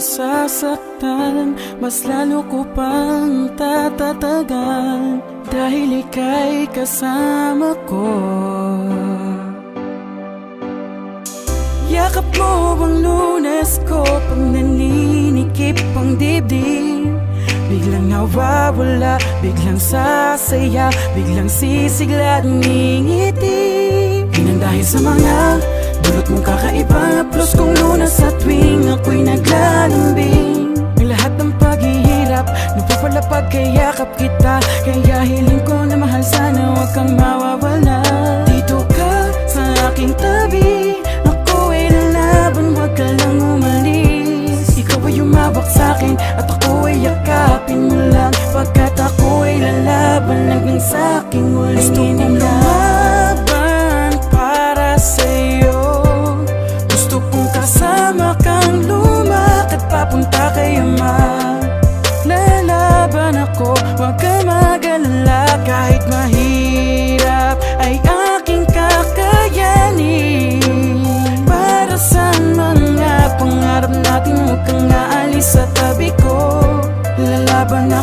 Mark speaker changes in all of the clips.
Speaker 1: masasaktan Mas lalo ko pang tatatagan Dahil ika'y kasama ko. Yakap mo ang lunes ko Pag naninikip ang dibdib? Biglang nawawala, biglang sasaya Biglang sisigla at ngingiti. Dahil sa mga Dulot mong kakaiba Plus kung lunas sa ako'y naglalambing. Ang lahat ng paghihirap Napapalapag kay yakap kita. Kaya hiling ko na mahal sana Huwag kang mawawala. Dito ka sa aking tabi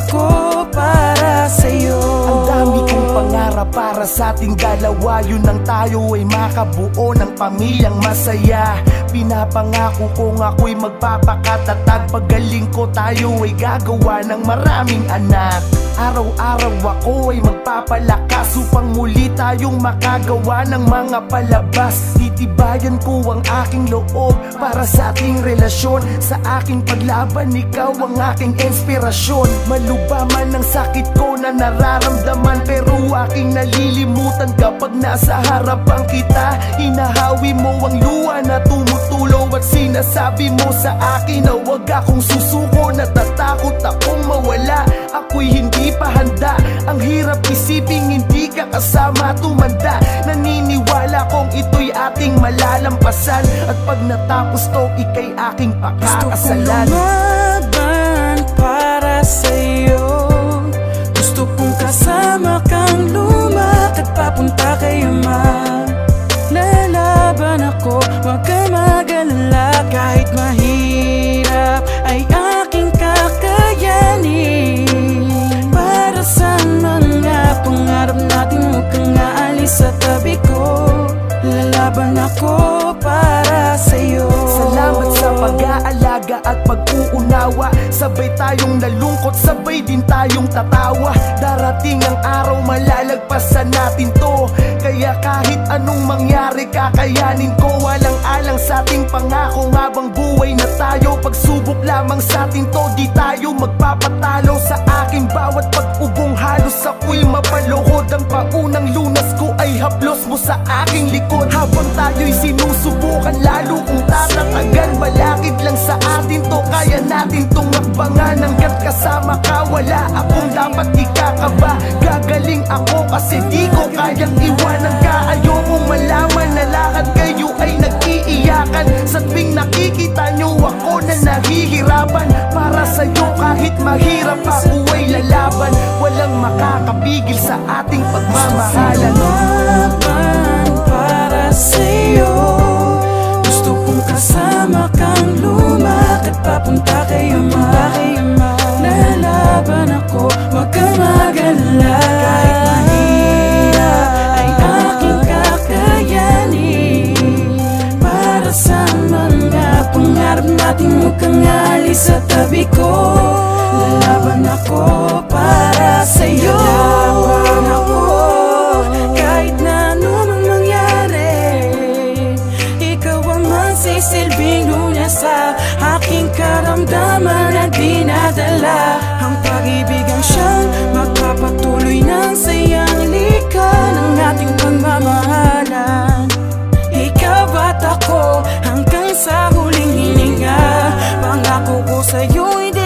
Speaker 1: ako para sa'yo.
Speaker 2: Ang dami kong pangarap para sa ating dalawa. Yun ang tayo ay makabuo ng pamilyang masaya. Pinapangako kong ako'y magpapakatatag Pagaling ko tayo ay gagawa ng maraming anak Araw-araw ako ay magpapalakas Upang muli tayong makagawa ng mga palabas. Titibayan ko ang aking loob Para sa ating relasyon. Sa aking paglaban, ikaw ang aking inspirasyon. Maluba man ang sakit ko na nararamdaman Pero aking nalilimutan kapag nasa harapan kita. Hinahawi mo ang luha na tumutulo At sinasabi mo sa akin na huwag akong susuko. Natatakot akong mawala. Ako'y hindi pa handa. Ang hirap isiping hindi ka kasama tumanda. Naniniwala kong ito'y ating malalampasan. At pag natapos to, ika'y aking
Speaker 1: Gusto kong
Speaker 2: pakakasalan
Speaker 1: lumaban para sa'yo. Gusto kong kasama kang lumakad papunta kay ama
Speaker 2: pag-aalaga at pag-uunawa. Sabay tayong nalungkot, sabay din tayong tatawa. Darating ang araw, malalagpasan natin to. Kaya kahit anong mangyari, kakayanin ko. Walang alang sa ating pangako Habang buhay na tayo. Pagsubok lamang sa atin to Di tayo magpapatalo. Sa aking bawat pag-ugong halos ako'y mapaluhod. Ang paunang lunas ko ay haplos mo sa aking likod. Habang kayang iwanan ka. Ayokong malaman na lahat kayo ay nag-iiyakan. Sa tuwing nakikita nyo ako na nahihirapan Para sa'yo kahit mahirap ako ay lalaban. Walang makakapigil sa ating pagmamahalan.
Speaker 1: Lumaban para sa'yo Gusto kong kasama kang lumakad. Papunta kay ama sa tabi ko Lalaban ako para sa'yo. Lalaban ako kahit na ano mang mangyari Ikaw ang magsisilbing ako hanggang sa